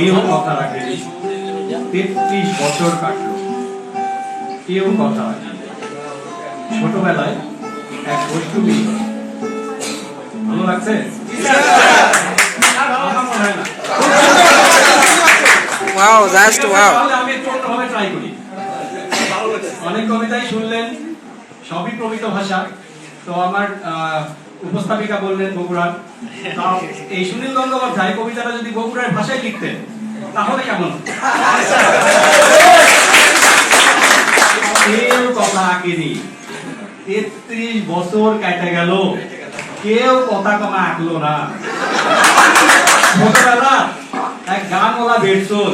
কেউ কথা রাখেনি। তেত্রিশ বছর কাটলো। কেউ কথা রাখেনি। ছোটবেলায় এক বৈষ্ণবী ভালো লাগছে? আমি একটু অন্যভাবে ট্রাই করি। অনেক কবিতাই শুনলেন সবই প্রমিত ভাষা। তো আমার উপস্থাপিকা বললেন বগুড়ার। এই সুনীল গঙ্গোপাধ্যায় কবিতাটা যদি বগুড়ার ভাষায় লিখতেন, তাহলে কেমন? কেউ কথা আঁকেনি। তেত্রিশ বছর কেটে গেল। কেউ কথা কমা আঁকলো না। এক গানওয়ালা বেডসোল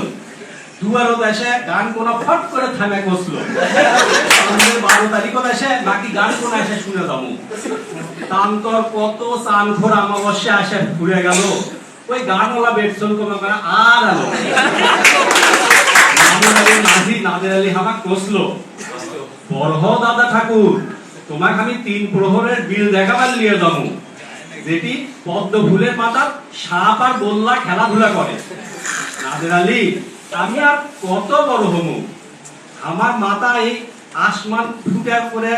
দুয়ারো দেশে গান কোন ফট করে থামে কষলো বারো তারিখও দেশে, বাকি গান কোন এসে শুনে যাব। তান্তর কত চান ঘোর আমাবস্যা আসে ঘুরে গেল। ওই গানওয়ালা বেডসোল কোন করে আর আলো নাদের আলী কষলো। বড় দাদা ঠাকুর, তোমাকে আমি তিন প্রহরের বিল দেখাবার নিয়ে যাব। যেটি পদ্ম ফুলের পাতা সাপ আর গোল্লা খেলাধুলা করে। নাদের আলী আমি আর কত বড় হমু আমার মাথা এই আসমান ফুটে করে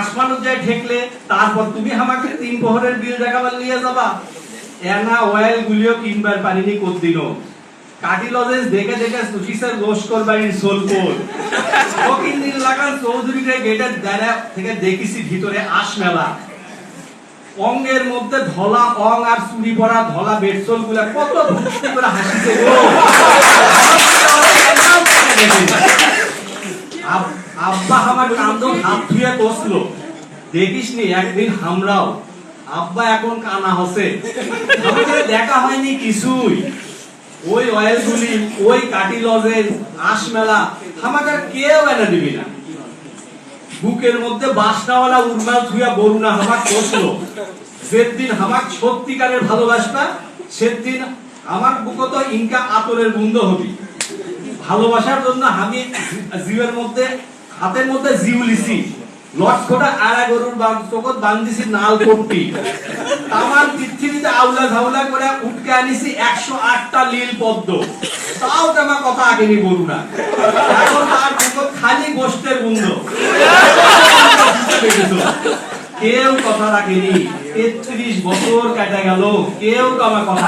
আসমান যায় ঠেকলে তারপর তুমি আমাকে তিন প্রহরের বিল দেখাবার নিয়ে যাবা। এনা অয়েল গুলিও কিনবার পারিনি কোনদিনও। কাটি লজেন্স দেখে দেখে সুশিসের গোশ করবাড়ির সোলপোল ফকির নীল লাগান চৌধুরীর গেটের দ্বারা থেকে দেখিছি ভিতরে আশ মেলা। অঙ্গের মধ্যে ধলা অং আর চুরি পরা ধলা বেডসোলগুলা কত ভুক্তি করে হাসিছে গো। আব্বা আমার কান্দন হাত ধুয়ে কষলো দেখিস নি, একদিন হামরাও। আব্বা এখন কানা হসে। আমাদের দেখা হয়নি কিছুই। ওই অয়েল গুলি ওই কাটি লজেন্স আশ মেলা আমাকে আর কেউ এনে দিবি না। বুকের মধ্যে বাসনাওয়ালা উর্মাল ধুয়া বরুণা হামাক বসল। সেদিন হামাক সত্যিকারের ভালোবাসনা সেদিন আমার বুকত ইনকা আতরের বুন্দ হবি। ভালোবাসার জন্য আমি জিউয়ের মধ্যে, হাতের মধ্যে জিউ লিছি। আড়া গরুর চোখত বান্ধিছি নাল আমার পৃথিবীতে আউলা ঝাউলা করে উঠকে আনিছি একশো আটটা লীল পদ্ম। তাও তেমা কথা আগেনি বরুণা। এখন তার খালি গোষ্ঠের বুন্দ কেউ কথা রাখেনি তেত্রিশ বছর কেটে গেল কেউ তো আমার কথা